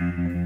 Mm-hmm.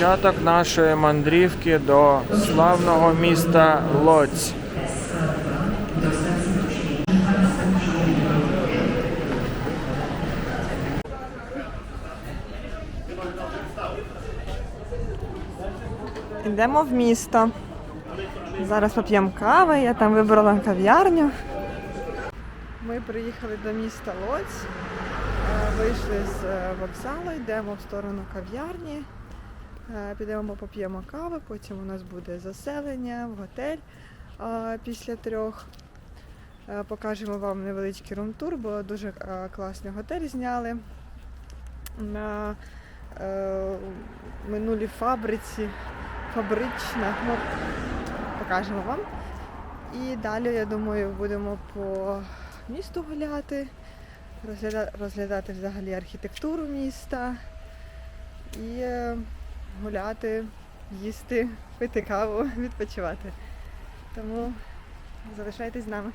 Початок нашої мандрівки до славного міста Лоць. Йдемо в місто. Зараз поп'ємо кави, я там вибрала кав'ярню. Ми приїхали до міста Лоць, е, вийшли з е, вокзалу, йдемо в сторону кав'ярні, підемо поп'ємо кави, потім у нас буде заселення в готель е, після трьох. Е, Покажемо вам невеличкий рум-тур, бо дуже е, класний готель зняли на е, минулій фабриці. Фабрична. Ну, покажемо вам. І далі, я думаю, будемо по місту гуляти, розгляда- розглядати взагалі архітектуру міста і е, гуляти, їсти, пити каву, відпочивати. Тому залишайтесь з нами.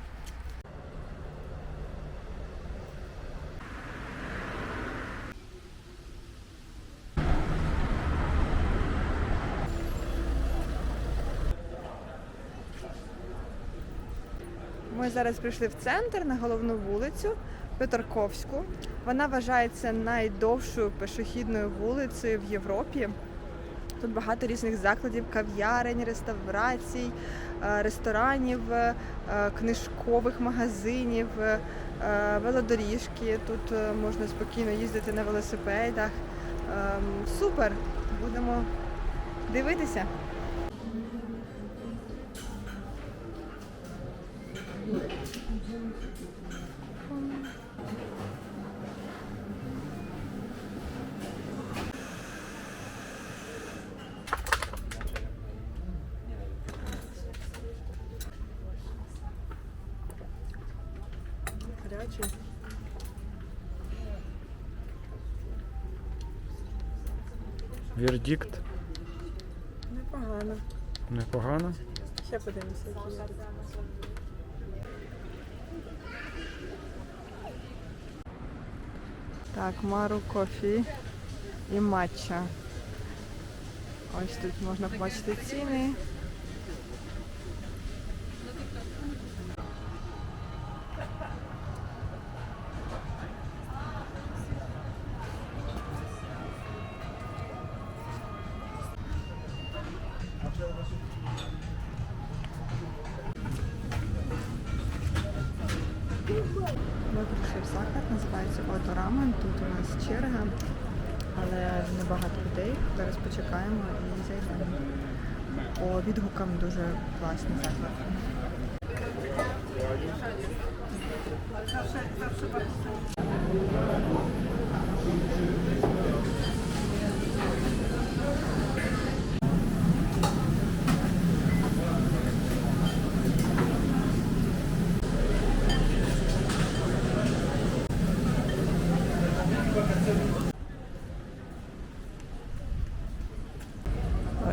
Ми зараз прийшли в центр на головну вулицю Петарковську. Вона вважається найдовшою пішохідною вулицею в Європі. Тут багато різних закладів, кав'ярень, реставрацій, е, ресторанів, е, книжкових магазинів, е, велодоріжки. Тут можна спокійно їздити на велосипедах. Ем, Супер! Будемо дивитися. Гарячий. Вердикт. Непогано. Непогано. Ще подивимося, які є. Так, Мару кофі і матча. Ось тут можна побачити ціни. Ми прийшли в заклад, називається Оторамен. Тут у нас черга, але небагато людей. Зараз почекаємо і зайдемо. По відгукам дуже класний заклад.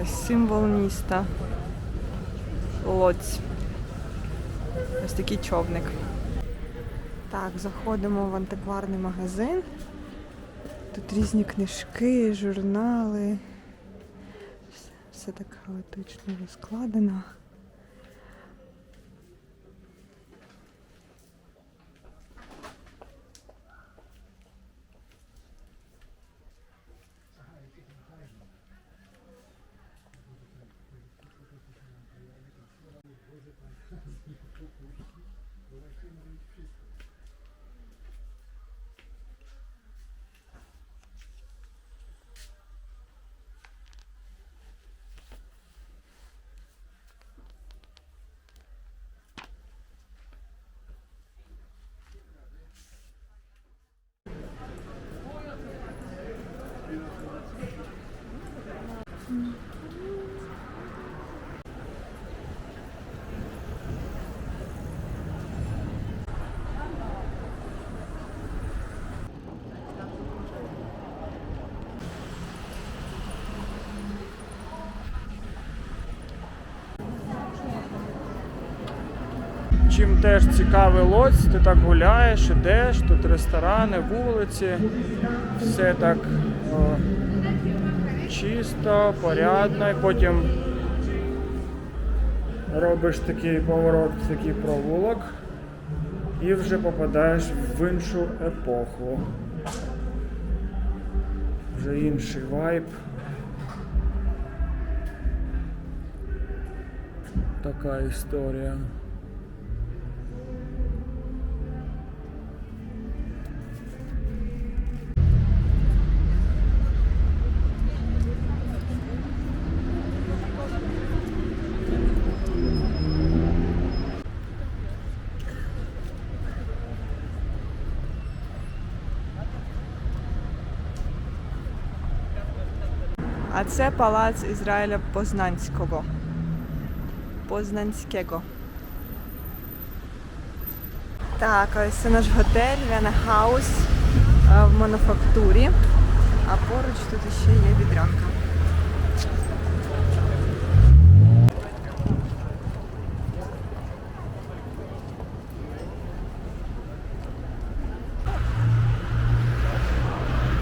Ось символ міста. Лоць. Ось такий човник. Так, заходимо в антикварний магазин. Тут різні книжки, журнали. Все так хаотично розкладено. Чим теж цікавий Лоць, ти так гуляєш, ідеш, тут ресторани, вулиці, все так о, чисто, порядно, і потім робиш такий поворот, такий провулок і вже попадаєш в іншу епоху. Вже інший вайб. Така історія. Це палац Ізраїля Познанського. Познанського. Так, ось це наш готель Венахаус е, в мануфактурі. А поруч тут ще є відрянка.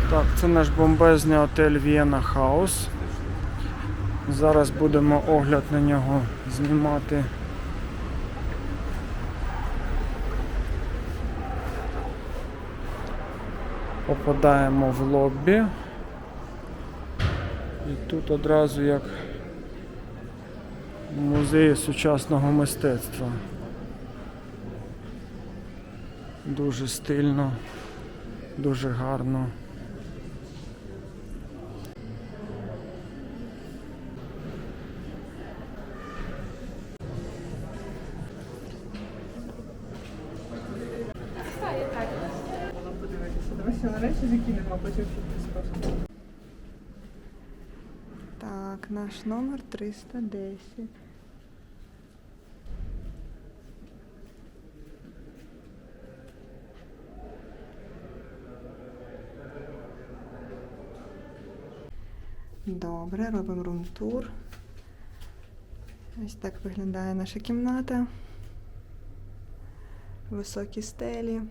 Так, це наш бомбезний отель Вієна Хаус. Зараз будемо огляд на нього знімати. Попадаємо в лоббі. І тут одразу як в музеї сучасного мистецтва. Дуже стильно, дуже гарно. Так, наш номер 310. Добре, робимо рум-тур. Ось так виглядає наша кімната. Високі стелі,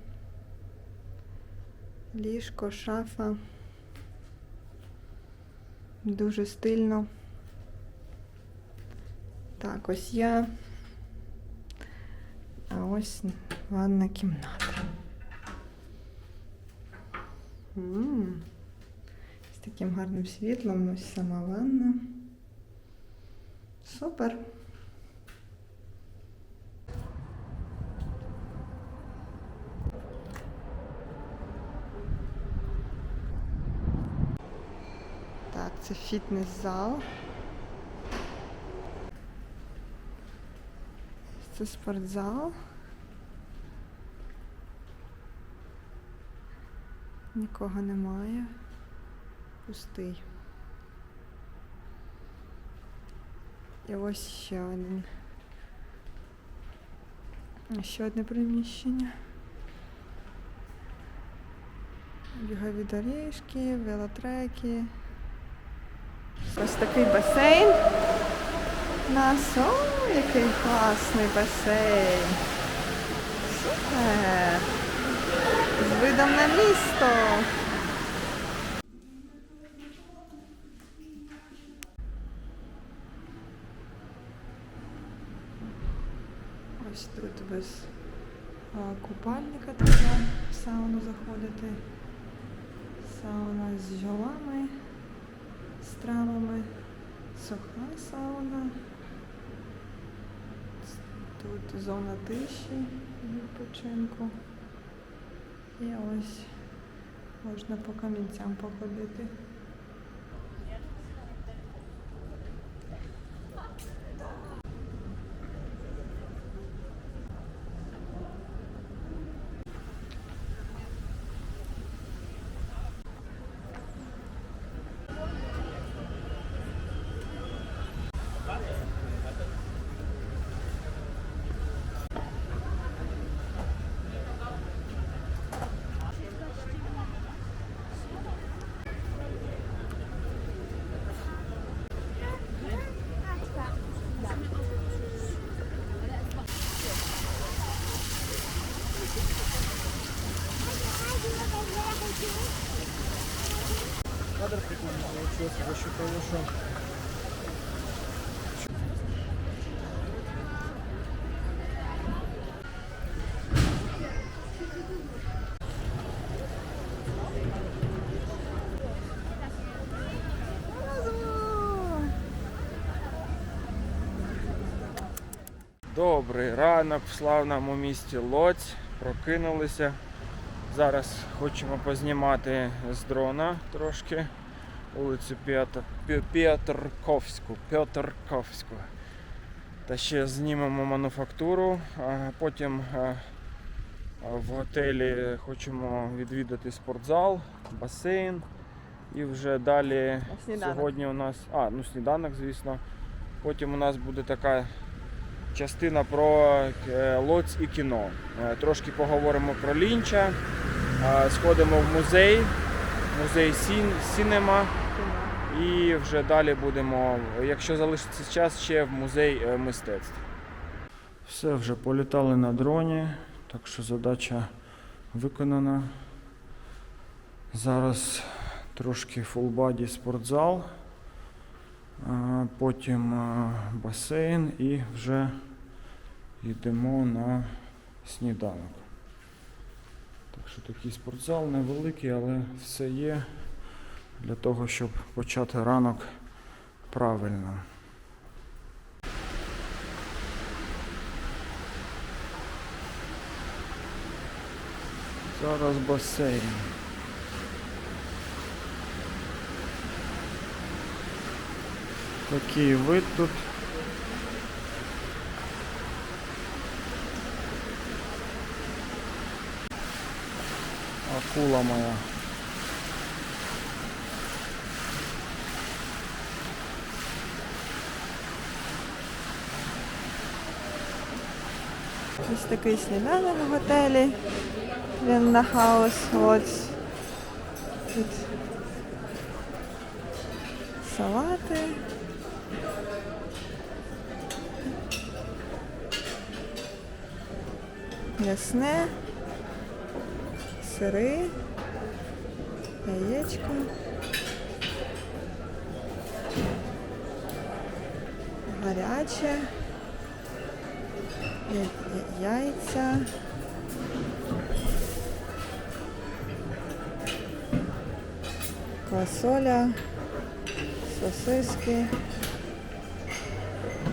ліжко, шафа. Дуже стильно. Так, ось я. А ось ванна кімната. М, З таким гарним світлом, ось сама ванна. Супер. Так, це фітнес-зал. Це спортзал. Нікого немає. Пустий. І ось ще один. Ще одне приміщення. Бігові доріжки, велотреки. Ось такий басейн. у Нас, о, який класний басейн. Супер. З видом на місто. Ось тут без купальника треба в сауну заходити. Сауна з жолами, з травами, суха сауна. Тут зона тиші відпочинку. І ось можна по камінцям походити. За счет Добрий ранок в славному місті Лоць. Прокинулися. Зараз хочемо познімати з дрона трошки вулицю П'ятрковську. П'ятрковську. Та ще знімемо мануфактуру. А потім а, в готелі хочемо відвідати спортзал, басейн. І вже далі сніданок. сьогодні у нас. А, ну сніданок, звісно. Потім у нас буде така частина про е, Лоць і кіно. Е, Трошки поговоримо про Лінча, е, сходимо в музей, музей Сін, Сінема. І вже далі будемо, якщо залишиться час, ще в музей е, мистецтв. Все, вже політали на дроні, так що задача виконана. Зараз трошки фулбаді спортзал, потім басейн і вже йдемо на сніданок. Що такий спортзал невеликий, але все є для того, щоб почати ранок правильно. Зараз басейн. Такий вид тут. Акула моя. Ось такий сніданок в готелі. Він на хаус. Ось. Тут салати. М'ясне. Сири. Яєчко. Гаряче. Яйця. Квасоля, сосиски,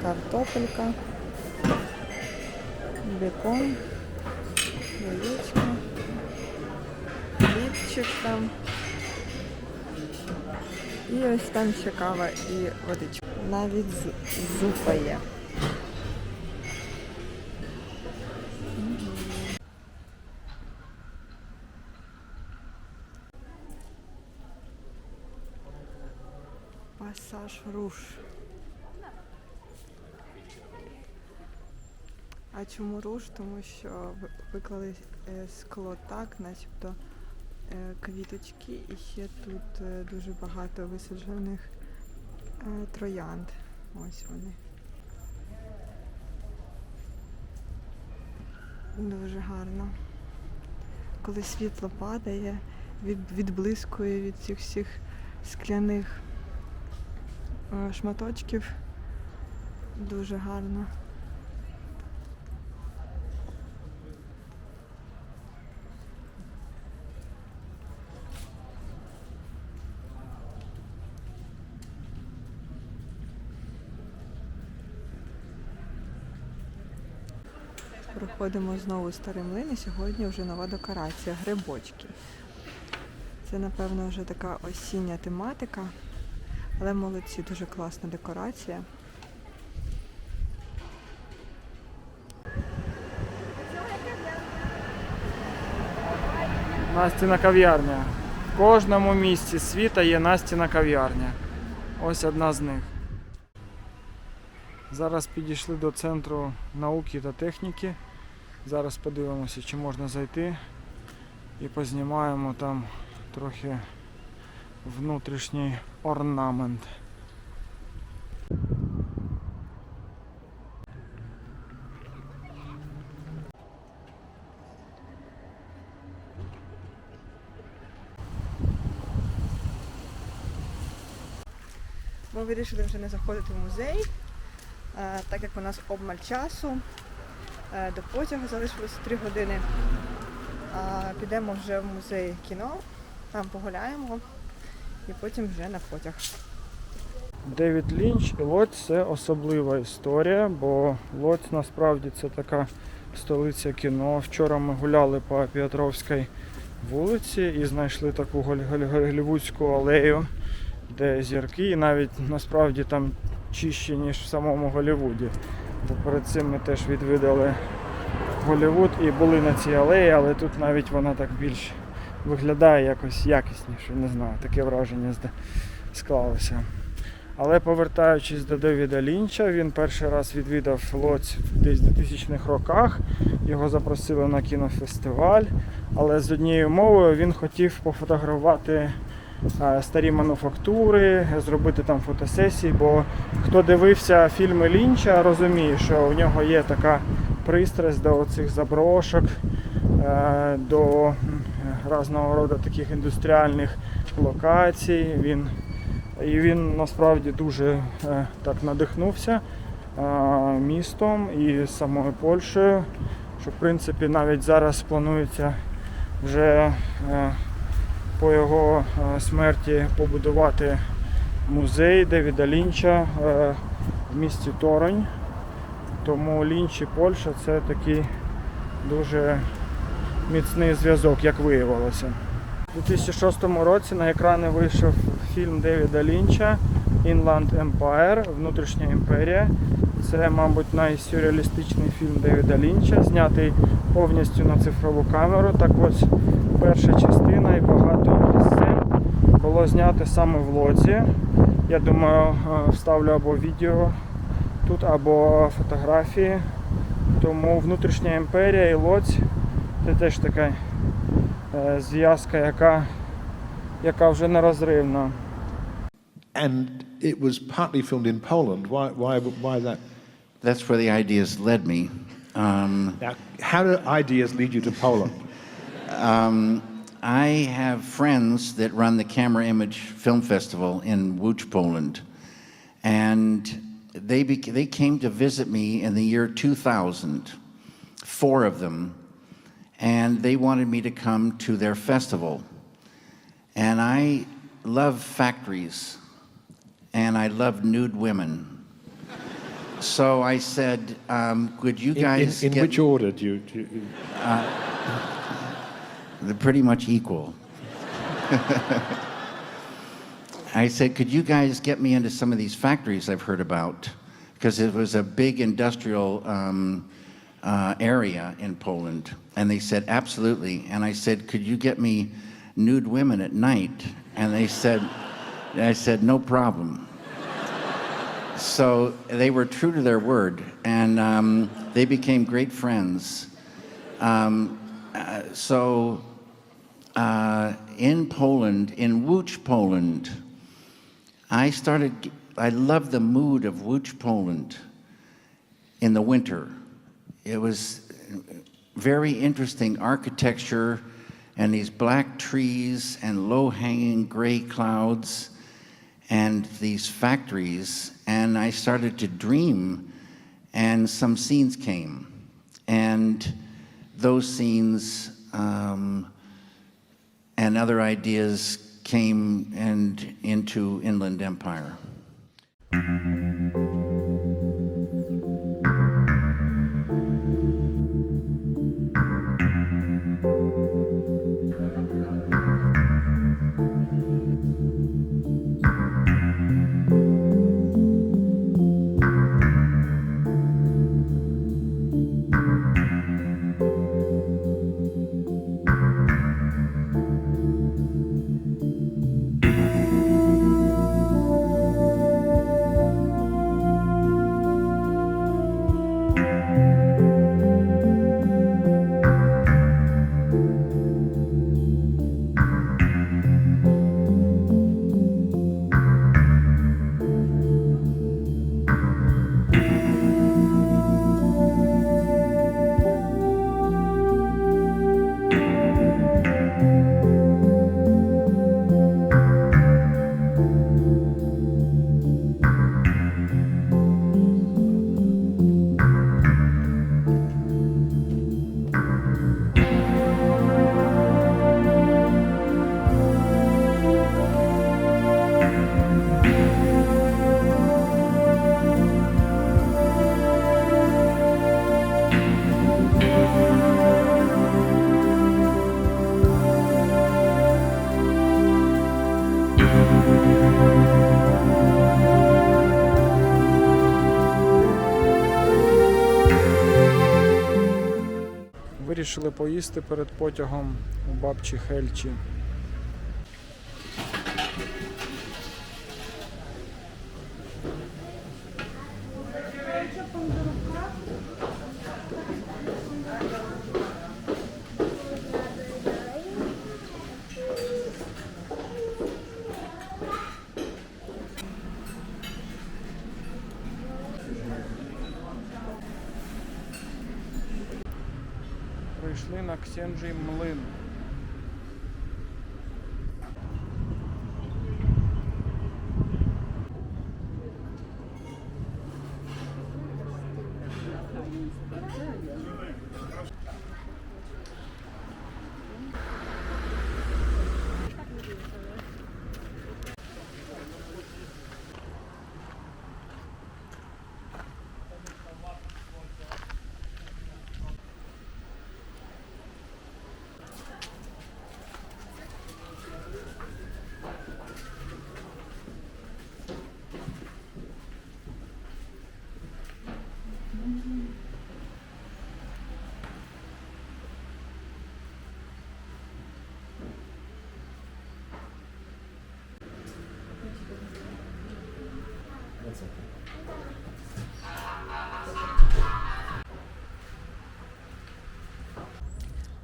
картопелька, бекон, яєчко, хлібчик там. І ось там ще кава і водичка. Навіть зупа є. Пасаж руш. А чому руш? Тому що виклали е, скло так, начебто квіточки, і ще тут е, дуже багато висаджених е, троянд. Ось вони. Дуже гарно. Коли світло падає, відблискує від цих всіх скляних е, шматочків. Дуже гарно. Проходимо знову старий млин і сьогодні вже нова декорація грибочки. Це, напевно, вже така осіння тематика. Але молодці, дуже класна декорація. Настіна кав'ярня. В кожному місці світа є Настіна кав'ярня. Ось одна з них. Зараз підійшли до центру науки та техніки. Зараз подивимося, чи можна зайти і познімаємо там трохи внутрішній орнамент. Ми вирішили вже не заходити в музей, е, так як у нас обмаль часу. Е, До потягу залишилося 3 години. А підемо вже в музей кіно, там погуляємо і потім вже на потяг. Девід Лінч і Лодзь це особлива історія, бо Лодзь насправді це така столиця кіно. Вчора ми гуляли по Петровській вулиці і знайшли таку голлівудську алею, де зірки, і навіть насправді там чище, ніж в самому Голлівуді. Бо перед цим ми теж відвідали Голлівуд і були на цій алеї, але тут навіть вона так більш виглядає якось якісніше. Не знаю, таке враження склалося. Але повертаючись до Девіда Лінча, він перший раз відвідав Лоць десь в 2000-х роках. Його запросили на кінофестиваль. Але з однією мовою він хотів пофотографувати старі мануфактури, зробити там фотосесії. Бо хто дивився фільми Лінча, розуміє, що у нього є така пристрасть до цих заброшок, е, до різного роду таких індустріальних локацій. Він і він насправді дуже е, так надихнувся е, містом і самою Польщею, що в принципі навіть зараз планується вже е, по його е, смерті побудувати музей Девіда Лінча е, в місті Торонь. Тому Лінч і Польща це такий дуже міцний зв'язок, як виявилося. У 2006 році на екрани вийшов фільм Девіда Лінча Inland Empire Внутрішня імперія. Це, мабуть, найсюрреалістичний фільм Девіда Лінча, знятий повністю на цифрову камеру. Так ось перша частина і багато сцен було знято саме в Лодзі. Я думаю, е, вставлю або відео тут, або фотографії. Тому внутрішня імперія і Лодзь це теж така е, зв'язка, яка, яка вже нерозривна. And it was partly filmed in Poland. Why, why, why that? That's where the ideas led me. Um, Now, how do ideas lead you to Poland? um, I have friends that run the Camera Image Film Festival in Łódź, Poland, and they they came to visit me in the year 2000, four of them, and they wanted me to come to their festival. And I love factories, and I love nude women. So I said, um, "Could you In, in, guys in get which order do you? Do you They're pretty much equal. I said, could you guys get me into some of these factories I've heard about? Because it was a big industrial um, uh, area in Poland. And they said, absolutely. And I said, could you get me nude women at night? And they said, I said, no problem. So they were true to their word, and um, they became great friends. Um, uh, so uh, in Poland, in Łódź, Poland, I started, I loved the mood of Łódź, Poland in the winter. It was very interesting architecture and these black trees and low hanging gray clouds and these factories. And I started to dream, and some scenes came. And those scenes um, and other ideas came and into Inland Empire. Вирішили поїсти перед потягом у бабчі Хельчі. Прийшли на Ксенжий млин.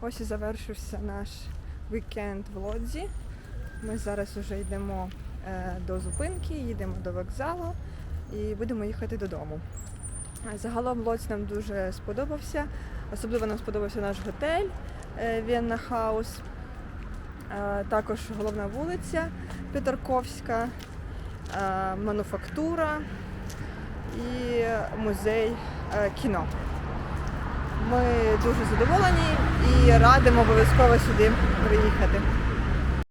Ось і завершився наш вікенд в Лодзі. Ми зараз вже йдемо е, до зупинки, їдемо до вокзалу і будемо їхати додому. Загалом Лодзь нам дуже сподобався. Особливо нам сподобався наш готель е, Вінна Хаус. Е, Також головна вулиця Петерковська, е, мануфактура і музей е, кіно. Ми дуже задоволені і радимо обов'язково сюди приїхати.